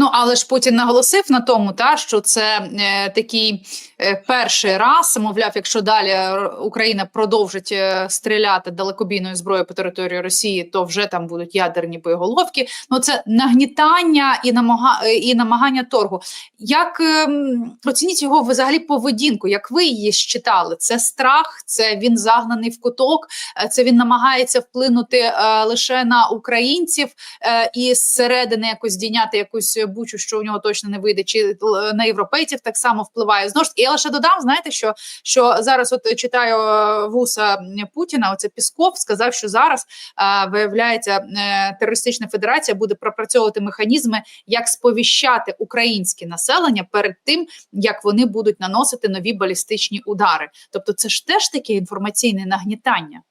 Ну але ж Путін наголосив на тому, та що це е, такий е, перший раз, мовляв, якщо далі е, Україна продовжить е, стріляти далекобійною зброєю по території Росії, то вже там будуть ядерні боєголовки. Ну це нагнітання і намага е, і намагання торгу. Як ем, оцініть його взагалі поведінку? Як ви її считали? Це страх, це він загнаний в куток, е, це він намагається вплинути е, лише на українців е, і зсередини якось здійняти якусь бучу, що у нього точно не вийде, чи на європейців так само впливає. Знову ж я лише додам, знаєте, що, що зараз от читаю е, вуса Путіна. Оце Пісков сказав, що зараз е, виявляється е, терористична федерація буде пропрацьовувати механізми, як сповіщати українське населення перед тим, як вони будуть наносити нові балістичні удари. Тобто, це ж теж таке інформаційне нагнітання.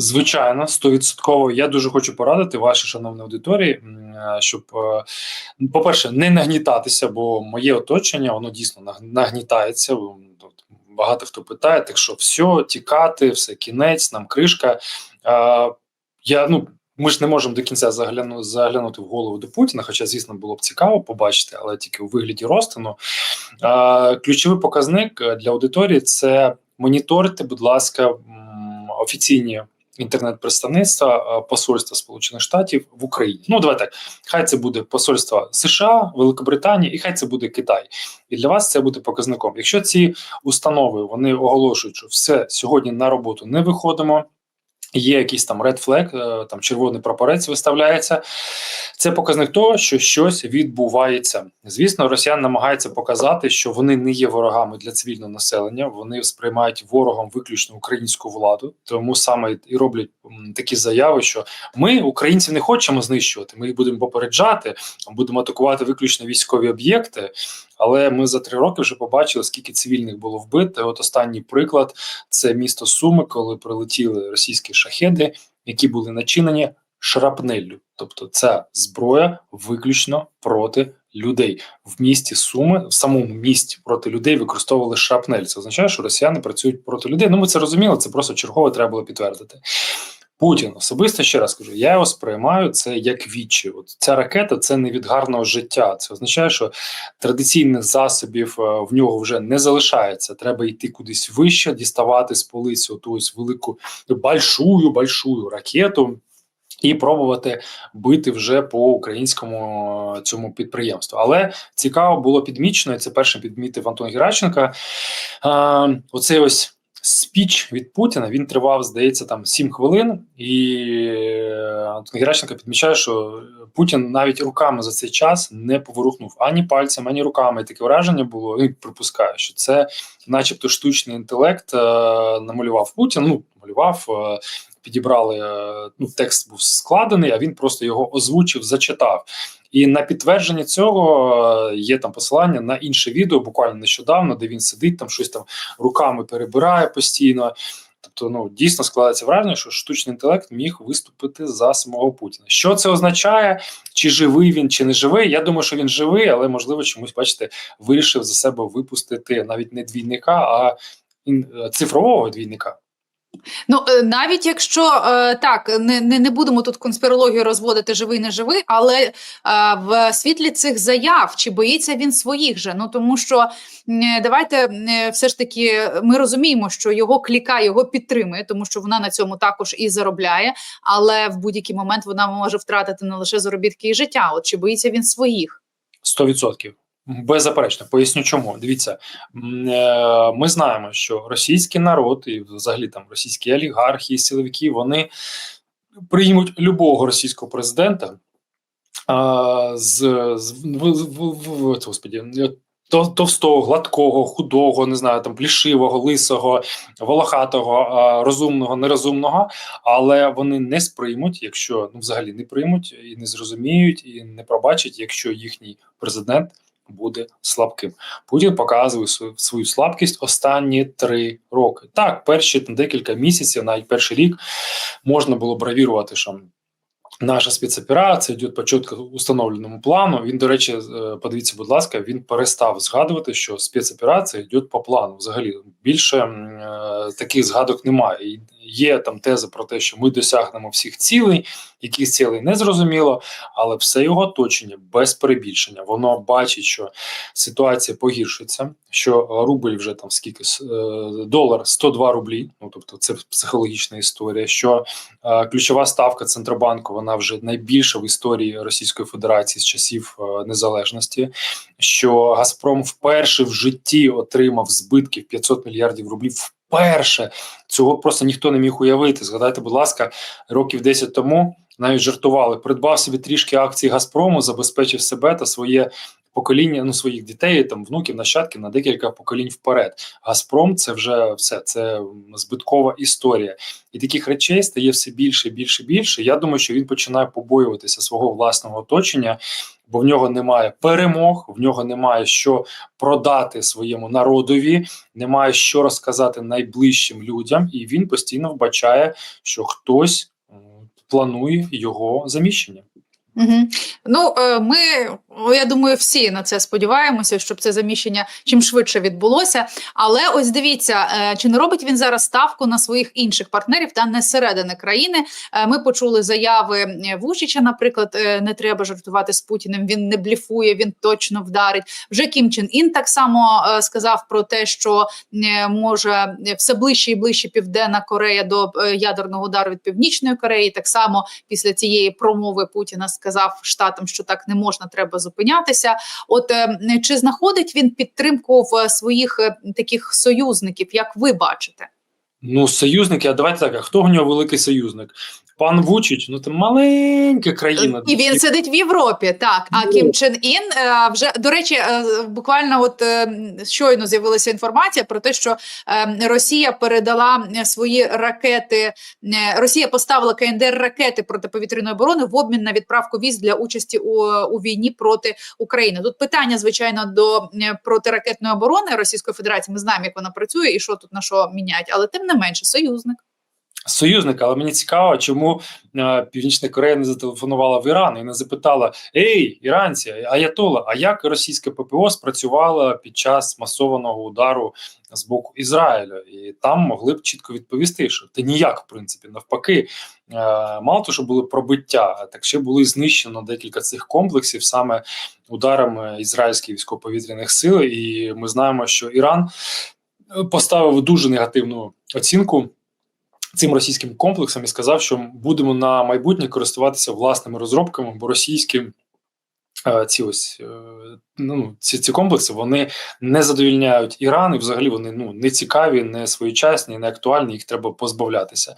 Звичайно, стовідсотково. Я дуже хочу порадити вашій шановній аудиторії, е, щоб, е, по-перше, не нагнітатися, бо моє оточення воно дійсно наг- нагнітається. Багато хто питає, так що все, тікати, все кінець, нам кришка. Я, ну, ми ж не можемо до кінця загляну, заглянути в голову до Путіна, хоча, звісно, було б цікаво побачити, але тільки у вигляді розтину. Ключовий показник е, для аудиторії це моніторити, будь ласка, офіційні інтернет-представництва е, посольства Сполучених Штатів в Україні. Ну, давай так. Хай це буде посольство США, Великобританії, і хай це буде Китай. І для вас це буде показником. Якщо ці установи вони оголошують, що все сьогодні на роботу не виходимо. Є якийсь там red flag, е, там червоний прапорець виставляється. Це показник того, що щось відбувається. Звісно, росіяни намагаються показати, що вони не є ворогами для цивільного населення. Вони сприймають ворогом виключно українську владу, тому саме і роблять такі заяви, що ми, українців, не хочемо знищувати. Ми їх будемо попереджати, будемо атакувати виключно військові об'єкти. Але ми за три роки вже побачили, скільки цивільних було вбито. От останній приклад це місто Суми, коли прилетіли російські шахеди, які були начинені шрапнеллю. Тобто, ця зброя виключно проти людей в місті Суми, в самому місті проти людей використовували шрапнель. Це означає, що росіяни працюють проти людей. Ну, ми це розуміли. Це просто чергово треба було підтвердити. Путін особисто ще раз кажу, я його сприймаю це як вічі. От ця ракета це не від гарного життя. Це означає, що традиційних засобів е, в нього вже не залишається. Треба йти кудись вище, діставати з полиці оту ось велику большую, большую ракету. І пробувати бити вже по українському е, цьому підприємству. Але цікаво було підмічено, і це першим підмітив Антон Геращенко. Е, оцей ось спіч від Путіна він тривав, здається, там 7 хвилин, і е, Антон Геращенко підмічає, що Путін навіть руками за цей час не поворухнув ані пальцем, ані руками. І таке враження було. Він припускає, що це, начебто, штучний інтелект е, намалював Путін. Ну, малював. Підібрали е, ну, текст був складений, а він просто його озвучив, зачитав. І на підтвердження цього е, є там посилання на інше відео, буквально нещодавно, де він сидить, там щось там руками перебирає постійно. Тобто, ну дійсно складається враження, що штучний інтелект міг виступити за самого Путіна. Що це означає? Чи живий він, чи не живий? Я думаю, що він живий, але можливо чомусь, бачите, вирішив за себе випустити навіть не двійника, а цифрового двійника. Ну е, навіть якщо е, так не, не, будемо тут конспірологію розводити живий не живий, але е, в світлі цих заяв чи боїться він своїх же? Ну тому що давайте все ж таки ми розуміємо, що його кліка його підтримує, тому що вона на цьому також і заробляє, але в будь-який момент вона може втратити не лише заробітки і життя. От чи боїться він своїх? 100%. Беззаперечно, поясню чому. Дивіться, е, ми знаємо, що російський народ і взагалі там російські олігархи силовики вони приймуть любого російського президента з, з в, господі, товстого, гладкого, худого, не знаю, там плішивого, лисого, волохатого, розумного, нерозумного, але вони не сприймуть, якщо ну взагалі не приймуть і не зрозуміють, і не пробачать, якщо їхній президент буде слабким. Путін показує свою, слабкість останні три роки. Так, перші декілька місяців, навіть перший рік, можна було бравірувати, що наша спецоперація йде по чітко установленому плану. Він, до речі, е, подивіться, будь ласка, він перестав згадувати, що спецоперація йде по плану. Взагалі більше е, таких згадок немає. Є там теза про те, що ми досягнемо всіх цілей, яких цілей не зрозуміло, але все його оточення без перебільшення. Воно бачить, що ситуація погіршиться, що рубль вже там скільки е, долар 102 рублі. Ну тобто, це психологічна історія. Що е, ключова ставка центробанку вона вже найбільша в історії Російської Федерації з часів е, незалежності. Що Газпром вперше в житті отримав збитків 500 мільярдів рублів. Вперше цього просто ніхто не міг уявити. Згадайте, будь ласка, років 10 тому навіть жартували, придбав собі трішки акцій Газпрому, забезпечив себе та своє покоління, ну своїх дітей, там внуків, нащадків на декілька поколінь вперед. Газпром це вже все, це збиткова історія. І таких речей стає все більше, більше, більше. Я думаю, що він починає побоюватися свого власного оточення, бо в нього немає перемог, в нього немає що продати своєму народові, немає що розказати найближчим людям, і він постійно вбачає, що хтось планує його заміщення. Угу. Ну, е, ми, я думаю, всі на це сподіваємося, щоб це заміщення чим швидше відбулося. Але ось дивіться, е, чи не робить він зараз ставку на своїх інших партнерів та не зсередини країни. Е, Ми почули заяви е, Вучича, наприклад, не треба жартувати з Путіним. Він не бліфує, він точно вдарить. Вже Кім Чен Ін так само сказав про те, що може все ближче і ближче Південна Корея до ядерного удару від Північної Кореї. Так само після цієї промови Путіна сказав штатам, що так не можна, треба зупинятися. От е, чи знаходить він підтримку в своїх е, таких союзників, як ви бачите? Ну, союзники, а давайте так, а хто у нього великий союзник? Пан Вучич, ну це маленька країна. І він сидить в Європі, так. А Ну. Кім Чен Ін е, вже до речі, е, буквально от е, щойно з'явилася інформація про те, що Росія передала свої ракети. Росія поставила КНДР ракети протиповітряної оборони в обмін на відправку військ для участі у, у війні проти України. Тут питання, звичайно, до протиракетної оборони Російської Федерації. Ми знаємо, як вона працює і що тут на що міняють, але тим не менше, союзник. Союзника, але мені цікаво, чому е, Північна Корея не зателефонувала в Іран і не запитала: Ей, іранці, Аятола, а як російське ППО спрацювало під час масованого удару з боку Ізраїля? І там могли б чітко відповісти, що ти ніяк, в принципі, навпаки, е, мало того, що були пробиття, так ще були знищено декілька цих комплексів саме ударами ізраїльських військово-повітряних сил. І ми знаємо, що Іран е, поставив дуже негативну оцінку цим російським комплексом і сказав, що будемо на майбутнє користуватися власними розробками, бо російські е, ці ось е, ну, ці, ці комплекси вони не задовільняють Іран, і взагалі вони ну не цікаві, не своєчасні, не актуальні. Їх треба позбавлятися.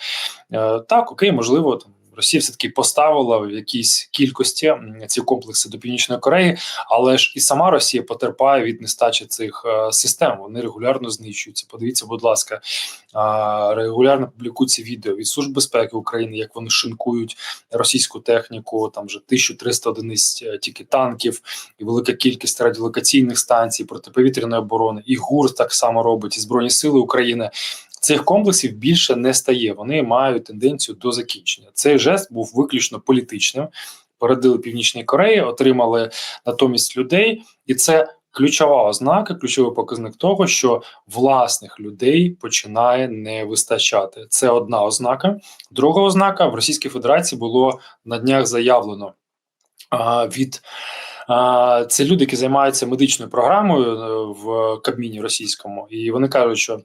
Е, так, окей, можливо, там. Росія все таки поставила в якійсь кількості ці комплекси до північної Кореї, але ж і сама Росія потерпає від нестачі цих е, систем. Вони регулярно знищуються. Подивіться, будь ласка, регулярно публікуються відео від служб безпеки України, як вони шинкують російську техніку. Там вже 1300 одиниць е, тільки танків, і велика кількість радіолокаційних станцій протиповітряної оборони. І ГУР так само робить, і збройні сили України. Цих комплексів більше не стає. Вони мають тенденцію до закінчення. Цей жест був виключно політичним. Передали Північній Кореї, отримали натомість людей, і це ключова ознака, ключовий показник того, що власних людей починає не вистачати. Це одна ознака. Друга ознака в Російській Федерації було на днях заявлено а, від. Це люди, які займаються медичною програмою е, в Кабміні російському, і вони кажуть, що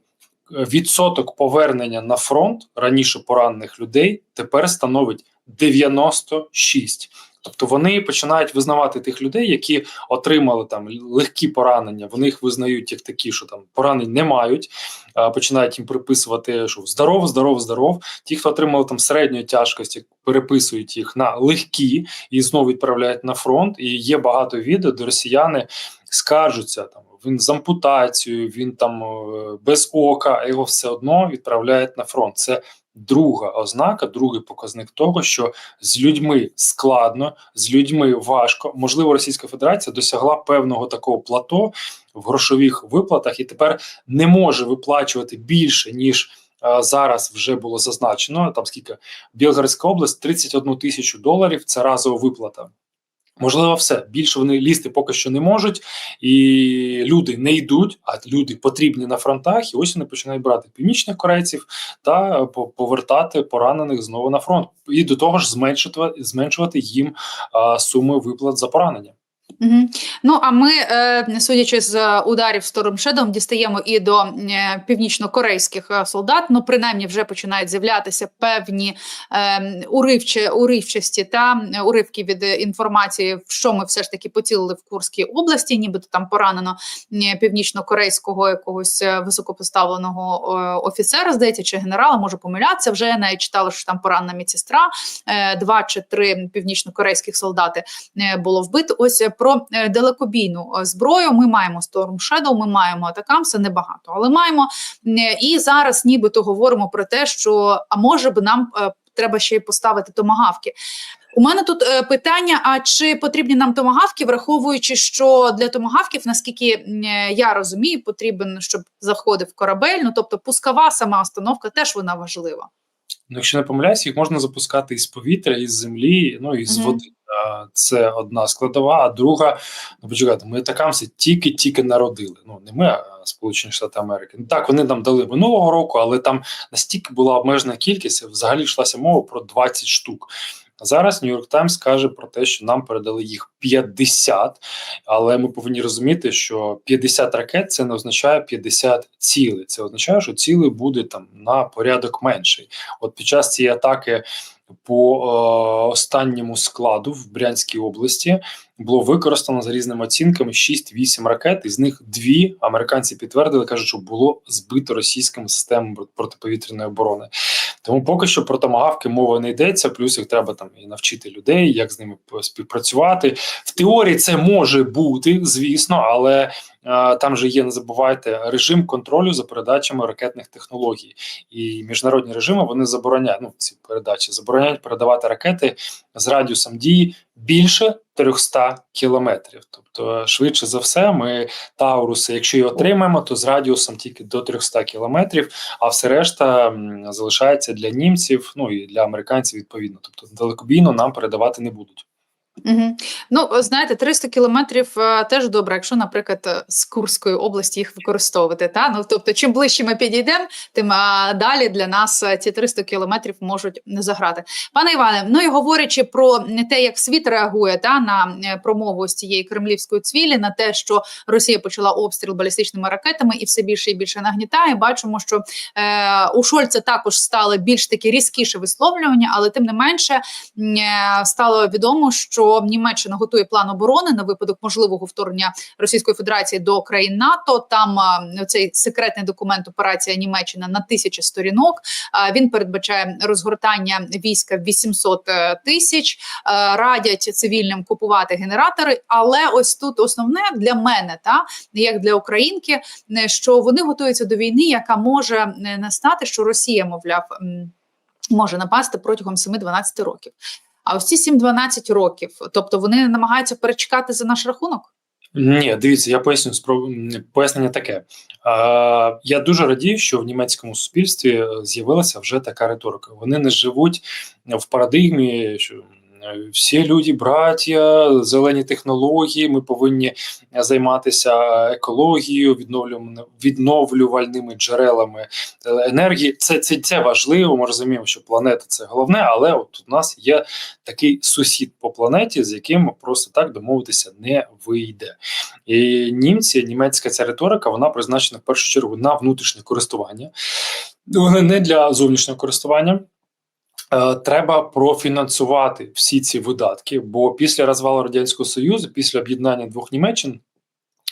відсоток повернення на фронт раніше поранених людей тепер становить 96. Тобто вони починають визнавати тих людей, які отримали там легкі поранення. Вони їх визнають як такі, що там поранень не мають. а, Починають їм приписувати, що здоров, здоров, здоров. Ті, хто отримали там середньої тяжкості, переписують їх на легкі і знову відправляють на фронт. І є багато відео, де росіяни скаржуться там. Він з ампутацією, він там е, без ока, а його все одно відправляють на фронт. Це друга ознака, другий показник того, що з людьми складно, з людьми важко. Можливо, Російська Федерація досягла певного такого плато в грошових виплатах і тепер не може виплачувати більше ніж. Зараз вже було зазначено там скільки Білгарська область 31 тисячу доларів. Це разова виплата. Можливо, все більше вони лізти поки що не можуть, і люди не йдуть, а люди потрібні на фронтах. І ось вони починають брати північних корейців та по- повертати поранених знову на фронт, і до того ж зменшувати зменшувати їм а, суми виплат за поранення. Угу. Ну а ми, е, судячи з ударів Storm Shadow, дістаємо і до е, північно-корейських е, солдат. Ну, принаймні, вже починають з'являтися певні уривчі, уривчасті та уривки від інформації, в що ми все ж таки поцілили в Курській області, нібито там поранено північно-корейського якогось високопоставленого офіцера, здається, чи генерала, можу помилятися. Вже я навіть читала, що там поранена медсестра, два чи три північно-корейських солдати було вбито. Ось е, про е, далекобійну е, зброю. Ми маємо Storm Shadow, ми маємо Атакамса, небагато, але маємо. Е, І зараз нібито говоримо про те, що а може би нам треба ще й поставити томагавки. У мене тут е, питання: а чи потрібні нам томагавки, враховуючи, що для томагавків, наскільки е, я розумію, потрібен, щоб заходив корабель. Ну тобто пускова сама установка теж вона важлива. Ну, якщо не помиляюсь, їх можна запускати із повітря, із землі, ну і з Мгм. води. Це одна складова, а друга, ну почекайте, ми атакамси тільки-тільки народили. Ну не ми, а Сполучені Штати Америки. Ну так, вони нам дали минулого року, але там настільки була обмежена кількість, взагалі йшлася мова про 20 штук. Зараз Нью-Йорк Таймс каже про те, що нам передали їх 50, але ми повинні розуміти, що 50 ракет це не означає 50 цілей. Це означає, що цілей буде там на порядок менший. От під час цієї атаки по е, останньому складу в Брянській області було використано за різними оцінками 6-8 ракет. Із них дві американці підтвердили, кажуть, що було збито російськими системами протиповітряної оборони. Тому поки що про томагавки мова не йдеться. Плюс їх треба там і навчити людей, як з ними співпрацювати. В теорії це може бути, звісно, але там же є, не забувайте, режим контролю за передачами ракетних технологій. І міжнародні режими вони забороняють ну, ці передачі, забороняють передавати ракети з радіусом дії більше 300 кілометрів. Тобто, швидше за все, ми Тауруси, якщо і отримаємо, то з радіусом тільки до 300 кілометрів, а все решта залишається для німців, ну і для американців відповідно. Тобто далекобійно нам передавати не будуть. Угу. Ну, знаєте, 300 кілометрів е, теж добре, якщо, наприклад, е, з Курської області їх використовувати. Та? Ну, тобто, чим ближче ми підійдемо, тим а, далі для нас е, ці 300 кілометрів можуть не заграти. Пане Іване, ну і говорячи про те, як світ реагує та, на е, промову з цієї кремлівської цвілі, на те, що Росія почала обстріл балістичними ракетами і все більше і більше нагнітає, бачимо, що е, у Шольца також стали більш такі різкіші висловлювання, але тим не менше е, стало відомо, що Німеччина готує план оборони на випадок можливого вторгнення Російської Федерації до країн НАТО. Там цей секретний документ операція Німеччина на тисячі сторінок. Він передбачає розгортання війська в 800 е, тисяч, радять цивільним купувати генератори. Але ось тут основне для мене, та як для українки, е, що вони готуються до війни, яка може е, настати, що Росія, мовляв. Може напасти протягом 7-12 років. А ось ці 7-12 років, тобто вони намагаються перечекати за наш рахунок. Ні, дивіться, я поясню спро- пояснення таке. Е, я дуже радію, що в німецькому суспільстві е, з'явилася вже така риторика. Вони не живуть в парадигмі, що всі люди, браття, зелені технології. Ми повинні займатися екологією, відновлювальними джерелами е, енергії. Це, це, це важливо. Ми розуміємо, що планета це головне, але от у нас є такий сусід по планеті, з яким просто так домовитися не вийде. І німці, німецька ця риторика, вона призначена в першу чергу на внутрішнє користування, не для зовнішнього користування. Е, Треба профінансувати всі ці видатки, бо після розвалу радянського союзу, після об'єднання двох Німеччин,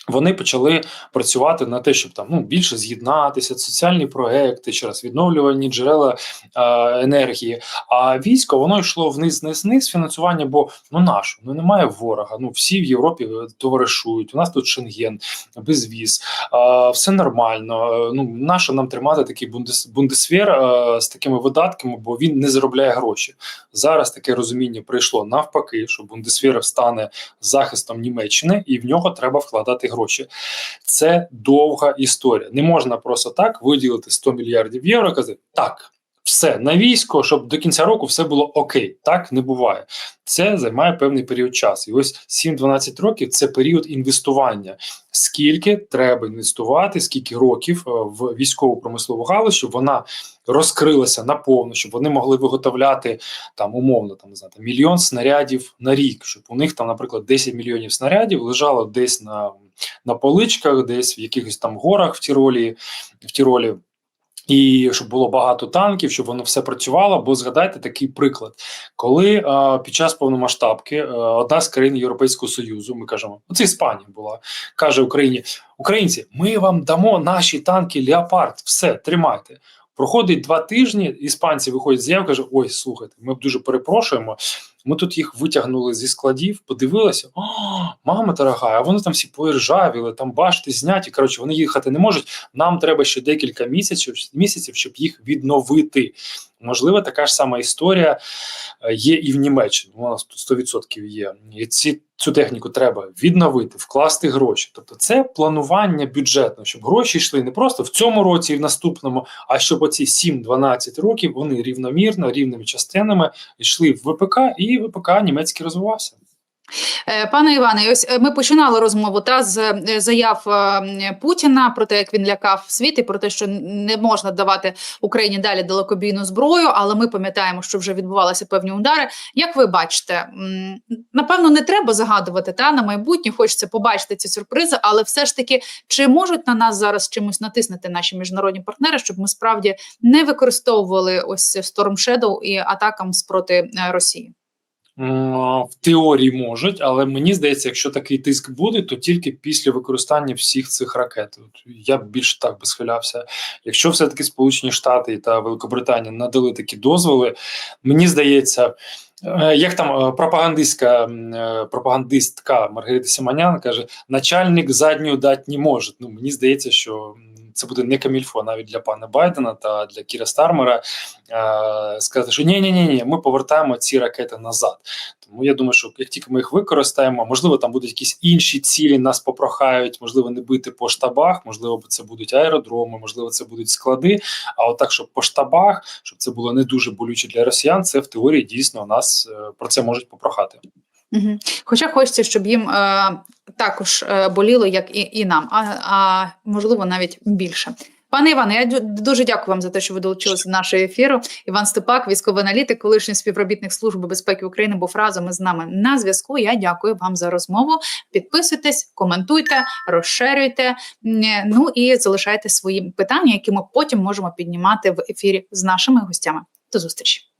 вони почали працювати на те, щоб там ну більше з'єднатися, соціальні проекти, ще раз відновлювальні джерела е, енергії. А військо воно йшло вниз, вниз, вниз фінансування, бо ну нашу, ну немає ворога. Ну всі в Європі е, товаришують. У нас тут Шенген, безвіз, е, все нормально. Е, Ну нащо нам тримати такий бундес, бундесвер е, з такими видатками, бо він не заробляє гроші. Зараз таке розуміння прийшло навпаки, що бундесвер стане захистом Німеччини, і в нього треба вкладати гроші. Це довга історія. Не можна просто так виділити 100 мільярдів євро. і Казати так. Все на військо, щоб до кінця року все було окей. Так не буває. Це займає певний період часу. І ось 7-12 років це період інвестування. Скільки треба інвестувати, скільки років е, в військову промислову галузь, щоб вона розкрилася наповну, щоб вони могли виготовляти там умовно там не знаю, мільйон снарядів на рік, щоб у них там, наприклад, 10 мільйонів снарядів лежало десь на, на поличках, десь в якихось там горах в Тіролі, в Тіролі. І щоб було багато танків, щоб воно все працювало. Бо згадайте такий приклад, коли е, під час повномасштабки е, одна з країн Європейського Союзу, ми кажемо, це Іспанія була, каже Україні: Українці, ми вам дамо наші танки Леопард, все тримайте. Проходить два тижні, іспанці виходять з заяв, каже: Ой, слухайте, ми дуже перепрошуємо. Ми тут їх витягнули зі складів, подивилися. О, мама дорога, а вони там всі поіржавіли, там башти зняті. Коротше, вони їхати не можуть. Нам треба ще декілька місяців, місяців, щоб їх відновити. Можливо, така ж сама історія е, є і в Німеччині. Вона тут 100% є. І ці цю техніку треба відновити, вкласти гроші. Тобто, це планування бюджетне, щоб гроші йшли не просто в цьому році і в наступному, а щоб оці 7-12 років вони рівномірно, рівними частинами йшли в ВПК, і ВПК німецький розвивався. Е, Пане Іване, ось е, ми починали розмову та з е, заяв Путіна про те, як він лякав світ і про те, що не можна давати Україні далі далекобійну зброю. Але ми пам'ятаємо, що вже відбувалися певні удари. Як ви бачите, напевно, не треба загадувати та на майбутнє. Хочеться побачити ці сюрпризи, але все ж таки, чи можуть на нас зараз чимось натиснути наші міжнародні партнери, щоб ми справді не використовували ось Storm Shadow і атакам спроти Росії? В теорії можуть, але мені здається, якщо такий тиск буде, то тільки після використання всіх цих ракет. Я б більше так би схилявся. Якщо все-таки Сполучені Штати та Великобританія надали такі дозволи, мені здається. е, Як там е, пропагандистська е, пропагандистка Маргарита Сіманян каже: начальник задню дати не може. Ну мені здається, що це буде не камільфо навіть для пана Байдена та для Кіра Стармера е, сказати, що ні, ні, ні, ні, ми повертаємо ці ракети назад. Тому я думаю, що як тільки ми їх використаємо, можливо, там будуть якісь інші цілі, нас попрохають, можливо, не бити по штабах, можливо, це будуть аеродроми, можливо, це будуть склади. А от так, щоб по штабах, щоб це було не дуже болюче для росіян, це в теорії дійсно нас е, про це можуть попрохати. Хоча хочеться, щоб їм е, також е, боліло, як і, і нам, а, а можливо навіть більше. Пане Іване, я дуже дякую вам за те, що ви долучилися до нашого ефіру. Іван Степак, військовий аналітик, колишній співробітник Служби безпеки України, був разом із нами на зв'язку. Я дякую вам за розмову. Підписуйтесь, коментуйте, розширюйте. Ну і залишайте свої питання, які ми потім можемо піднімати в ефірі з нашими гостями. До зустрічі.